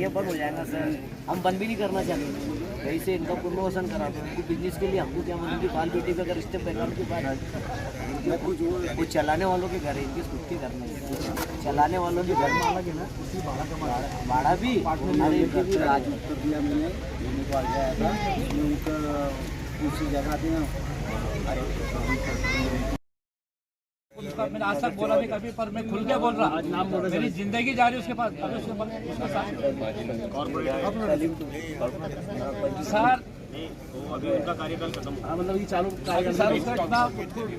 ये बंद हो जाएगा, सर। हम बंद भी नहीं करना चाहते। कहीं से इनका पुनर्वसन करा दो उनको बिज़नेस के लिए हमको क्या मतलब कि बाल बेटी पे अगर स्टेप के बाद वो चलाने वालों के घर है, इनकी खुद के घर है। चलाने वालों के घर में है ना। उसी भाड़ा का भी इनके भी राज उत्तर दिया मैंने को आ गया था उनका दूसरी जगह मैंने आज तक बोला नहीं कभी पर मैं खुल के बोल रहा। मेरी ज़िंदगी जा रही है उसके पास अभी सर हाँ मतलब ये चालू अभी इतना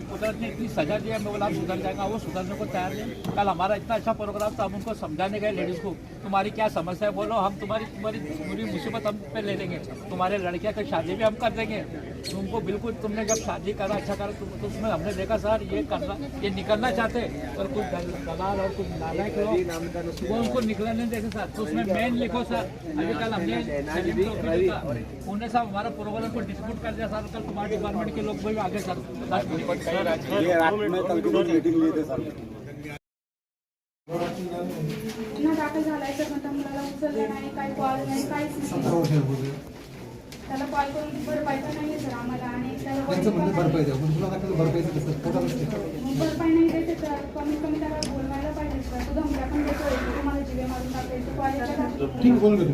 कुदरत ने इतनी सजा दी है मैं बोला सुधर जाएगा वो सुधरने को तैयार नहीं कल हमारा इतना अच्छा प्रोग्राम था हम उनको समझाने गए लेडीज़ को तुम्हारी क्या समस्या है बोलो हम तुम्हारी तुम्हारी पूरी मुसीबत हम पे ले लेंगे। तुम्हारे लड़कियाँ की शादी भी हम कर देंगे। तुमको बिल्कुल तुमने जब शादी करा अच्छा करा तो उसमें हमने देखा सर ये करना ये निकलना चाहते पर कुछ दलाल और कुछ नालायक लोग वो उनको निकलने देखे सर। तो उसमें मेन लिखो सर। अभी कल हमने। उन्होंने साहब हमारा प्रोग्राम को डिस्प्यूट कर दिया सर कल तुम्हारे डिपार्टमेंट के लोग भी आगे सर. ये रात में कल की मीटिंग लिए थे सर पुन्हा दाखल झालाय तर म्हणता मुलाला उचललं नाही काही कॉल नाही काहीच नाही. त्याला कॉल करून भरपाई पण नाही सर आम्हाला आणि त्याला वैद्य पण नाही. भरपाई द्या पण तुला दाखल भरपाई कसं पोटाला मग भरपाई नाही देते तर कमीत कमी त्याला बोलवायला पाहिजे सर. तो धमक्या पण देतोय. की तुम्हाला जिवे मारून टाकेल तो कॉलेजच्या ठीक बोलून घे